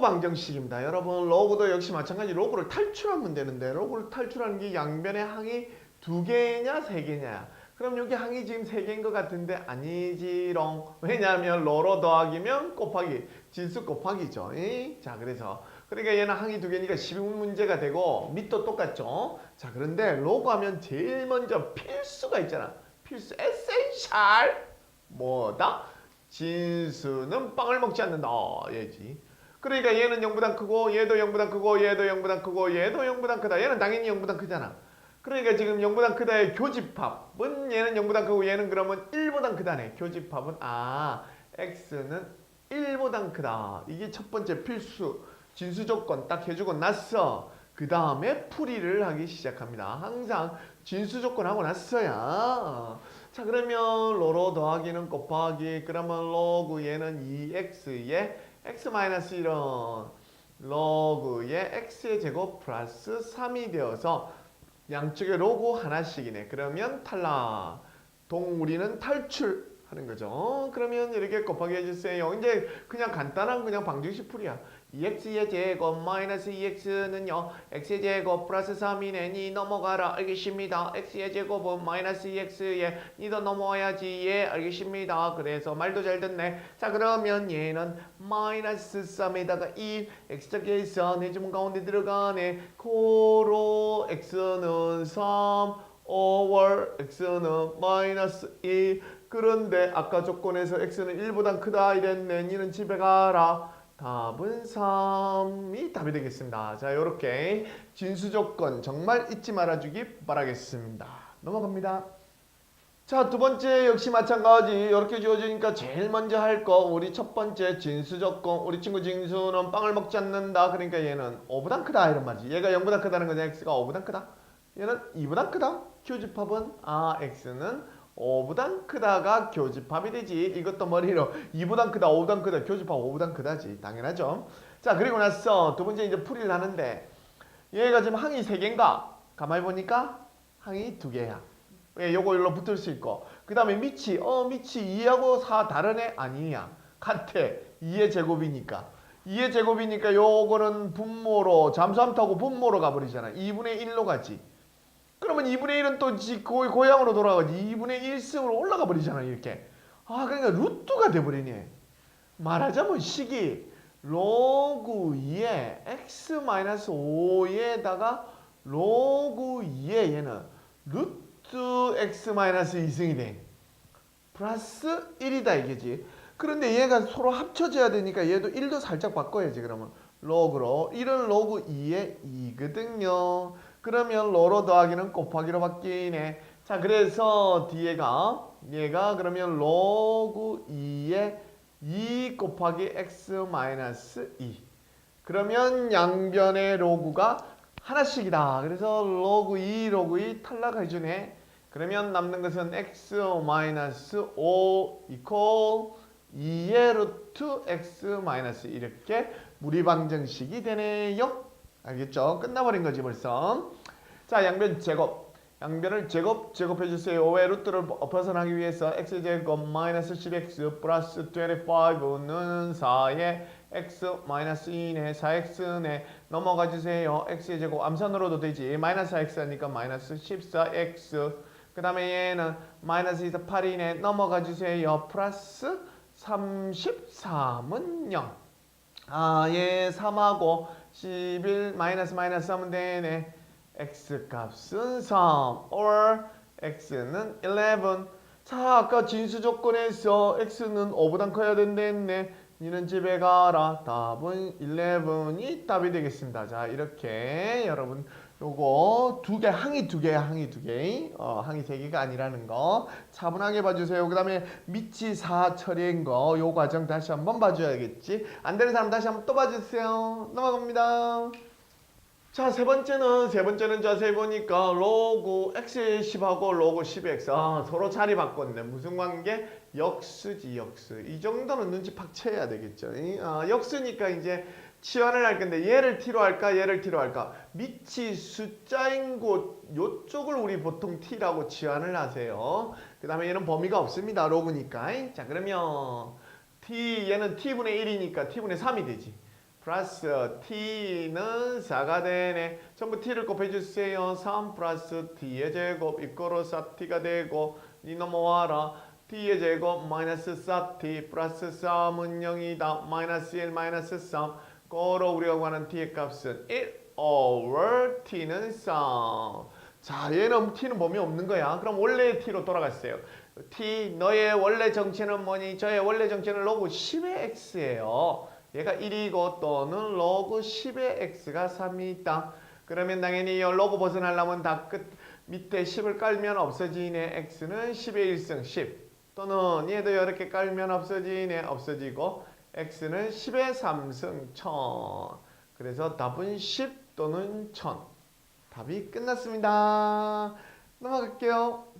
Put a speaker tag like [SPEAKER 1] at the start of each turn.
[SPEAKER 1] 방정식입니다. 여러분 로그도 역시 마찬가지 로그를 탈출하면 되는데 로그를 탈출하는 게 양변의 항이 두 개냐 세 개냐. 그럼 여기 항이 지금 세 개인 것 같은데 아니지롱. 왜냐하면 로로 더하기면 곱하기 진수 곱하기죠. 이? 자 그래서 그러니까 얘는 항이 두 개니까 12문 문제가 되고 밑도 똑같죠. 자 그런데 로그 하면 제일 먼저 필수가 있잖아. 필수 에센셜 뭐다? 진수는 빵을 먹지 않는다. 얘지. 그러니까 얘는 0보다 크고 얘도 0보다 크고 얘도 0보다 크고 얘도 0보다 크다. 얘는 당연히 0보다 크잖아. 그러니까 지금 0보다 크다의 교집합은 얘는 0보다 크고 얘는 그러면 1보다 크다네. 교집합은 아 x는 1보다 크다. 이게 첫 번째 필수 진수 조건 딱 해주고 났어. 그 다음에 풀이를 하기 시작합니다. 항상 진수 조건 하고 났어야. 자 그러면 로로 더하기는 곱하기 그러면 로그 얘는 2x에 x-1은 로그의 x의 제곱 플러스 3이 되어서 양쪽에 로그 하나씩이네. 그러면 탈락. 동우리는 탈출하는 거죠. 그러면 이렇게 곱하기 해주세요. 이제 그냥 간단한 그냥 방정식 풀이야. 2x의 제곱 마이너스 2x는요. x의 제곱 플러스 3이네. 니 넘어가라. 알겠습니다. x의 제곱은 마이너스 2x에 니도 넘어와야지. 예, 알겠습니다. 그래서 말도 잘 듣네. 자, 그러면 얘는 마이너스 3에다가 1 x자께서 내 주문 가운데 들어가네. 고로 x는 3 5월 x는 마이너스 2 그런데 아까 조건에서 x는 1보다 크다 이랬네. 니는 집에 가라. 답은 3이 답이 되겠습니다. 자, 이렇게 진수 조건 정말 잊지 말아주기 바라겠습니다. 넘어갑니다. 자, 두 번째 역시 마찬가지. 이렇게 주어지니까 제일 먼저 할 거 우리 첫 번째 진수 조건. 우리 친구 진수는 빵을 먹지 않는다. 그러니까 얘는 5보다 크다 이런 말이지. 얘가 0보다 크다는 거냐? x가 5보다 크다. 얘는 2보다 크다. 교집합은 아 x는 5보다 크다가 교집합이 되지. 이것도 머리로 2보다 크다, 5보다 크다, 교집합 5보다 크다지. 당연하죠. 자, 그리고 나서 두 번째 이제 풀이를 하는데 얘가 지금 항이 3개인가? 가만히 보니까 항이 2개야. 왜 요거 일로 붙을 수 있고. 그 다음에 밑이, 어, 밑이 2하고 4 다르네? 아니야. 같아. 2의 제곱이니까. 2의 제곱이니까 요거는 분모로, 잠수함 타고 분모로 가버리잖아. 2분의 1로 가지. 그러면 2분의 1은 또 고향으로 돌아가지 2분의 1승으로 올라가 버리잖아 이렇게. 아 그러니까 루트가 돼버리네 말하자면 식이 로그 2에 x-5에다가 로그 2에 얘는 루트 x-2승이 돼. 플러스 1이다 이게지. 그런데 얘가 서로 합쳐져야 되니까 얘도 1도 살짝 바꿔야지 그러면. 로그로. 1은 로그 2에 2거든요 그러면 로로 더하기는 곱하기로 바뀌네. 자 그래서 뒤에가 얘가 그러면 로그 2에 2 곱하기 x 마이너스 2 그러면 양변의 로그가 하나씩이다. 그래서 로그 2 로그 2 탈락해주네. 그러면 남는 것은 x 마이너스 5 이퀄 2의 루트 x 마이너스 이렇게 무리방정식이 되네요. 알겠죠? 끝나버린 거지 벌써. 자 양변 제곱. 양변을 제곱 제곱해 주세요. 5의 루트를 벗어나기 위해서 x 제곱 마이너스 10x 플러스 25는 4의 x 마이너스 2네 4x네 넘어가 주세요. x의 제곱 암산으로도 되지. 마이너스 x 하니까 마이너스 14x 그 다음에 얘는 마이너스 2에서 8이네 넘어가 주세요. 플러스 33은 0. 아, 얘 3하고 11 마이너스 마이너스 하면 되네. x 값은 3 or x는 11. 자, 아까 진수 조건에서 x는 5보다 커야 된다했네. 니는 집에 가라. 답은 11이 답이 되겠습니다. 자, 이렇게 여러분 요거 두 개, 항이 두 개, 항이 두 개, 어, 항이 세 개가 아니라는 거 차분하게 봐주세요. 그 다음에 밑이 사 처리한 거, 요 과정 다시 한번 봐줘야겠지. 안 되는 사람 다시 한번 또 봐주세요. 넘어갑니다. 자, 세 번째는, 세 번째는 자세히 보니까 로그 x10하고 로그 10x. 아, 서로 자리 바꿨네. 무슨 관계? 역수지, 역수. 이 정도는 눈치 팍 채야 되겠죠. 이? 아, 역수니까 이제 치환을 할 건데 얘를 t로 할까 얘를 t로 할까 밑이 숫자인 곳 요쪽을 우리 보통 t라고 치환을 하세요 그 다음에 얘는 범위가 없습니다 로그니까 자 그러면 t 얘는 t분의 1이니까 t분의 3이 되지 플러스 t는 4가 되네. 전부 t를 곱해주세요. 3 플러스 t의 제곱 이거로 4t가 되고 이 넘어와라. t의 제곱 마이너스 4t 플러스 3은 0이다. 마이너스 1 마이너스 3 거로 우리가 구하는 t의 값은 1 over t는 3. 자 얘는 t는 범위 없는 거야. 그럼 원래의 t로 돌아갔어요. t 너의 원래 정체는 뭐니? 저의 원래 정체는 로그 10의 x예요. 얘가 1이고 또는 로그 10의 x가 3이 있다. 그러면 당연히 이 로그 벗어나려면 다 끝 밑에 10을 깔면 없어지네. x는 10의 1승 10 또는 얘도 이렇게 깔면 없어지네. 없어지고 x는 10의 3승 1000 그래서 답은 10 또는 1000 답이 끝났습니다. 넘어갈게요.